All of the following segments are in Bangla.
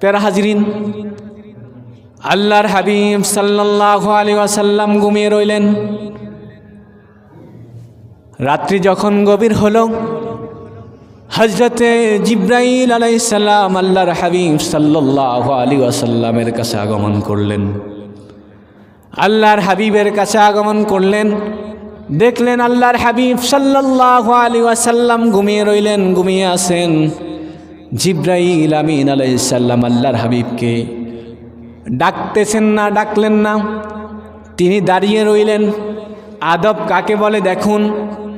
পেরা হাজরিন। আল্লাহর হাবিব সাল্লাহ আলী ওয়াসাল্লাম ঘুমিয়ে রইলেন। রাত্রি যখন গভীর হল হজরতে জিব্রাইল আলাইসাল্লাম আল্লাহর হাবিব সাল্লাহ আলী ওয়াসাল্লামের কাছে আগমন করলেন। আল্লাহর হাবিবের কাছে আগমন করলেন। দেখলেন আল্লাহর হাবিব সাল্লাহ আলী ওয়াসাল্লাম ঘুমিয়ে রইলেন, ঘুমিয়ে আসেন জিব্রাইল আমিন আলাইসাল্লাম আল্লাহর হাবিবকে ডাকতেছেন না, ডাকলেন না। তিনি দাঁড়িয়ে রইলেন। আদব কাকে বলে দেখুন?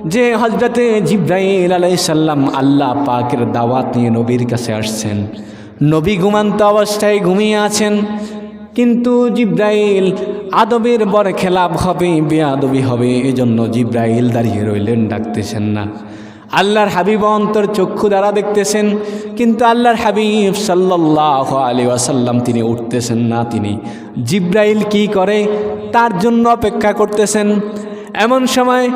যে হজরতে জিব্রাইল আলাইসাল্লাম আল্লাহ পাকের দাওয়াত নিয়ে নবীর কাছে আসছেন। নবী ঘুমান্ত অবস্থায় ঘুমিয়ে আছেন। কিন্তু জিব্রাইল আদবের বর খেলাপ হবে বেআদবি হবে, এজন্য জিব্রাইল দাঁড়িয়ে রইলেন, ডাকতেছেন না। আল্লাহর হাবিব অন্তর চক্ষু দ্বারা দেখতেছেন, কিন্তু আল্লাহর হাবিব সাল্লাহ আলী ওয়াসাল্লাম তিনি উঠতেছেন না, তিনি জিব্রাইল কি করে? তার জন্য অপেক্ষা করতেছেন। এমন সময়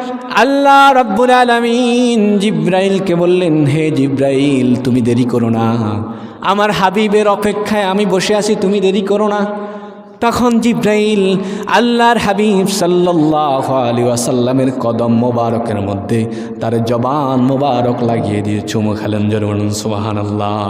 আল্লাহ রব্বুল আলমিন জিব্রাইলকে বললেন, হে জিব্রাইল, তুমি দেরি করো না। আমার হাবিবের অপেক্ষায় আমি বসে আছি, তুমি দেরি করো না। তখন জিব্রাইল আল্লাহর হাবিব সাল্লাহ আলী আসাল্লামের কদম মোবারকের মধ্যে তার জবান মোবারক লাগিয়ে দিয়ে চুমু খেলেন জরুন সুবাহান আল্লাহ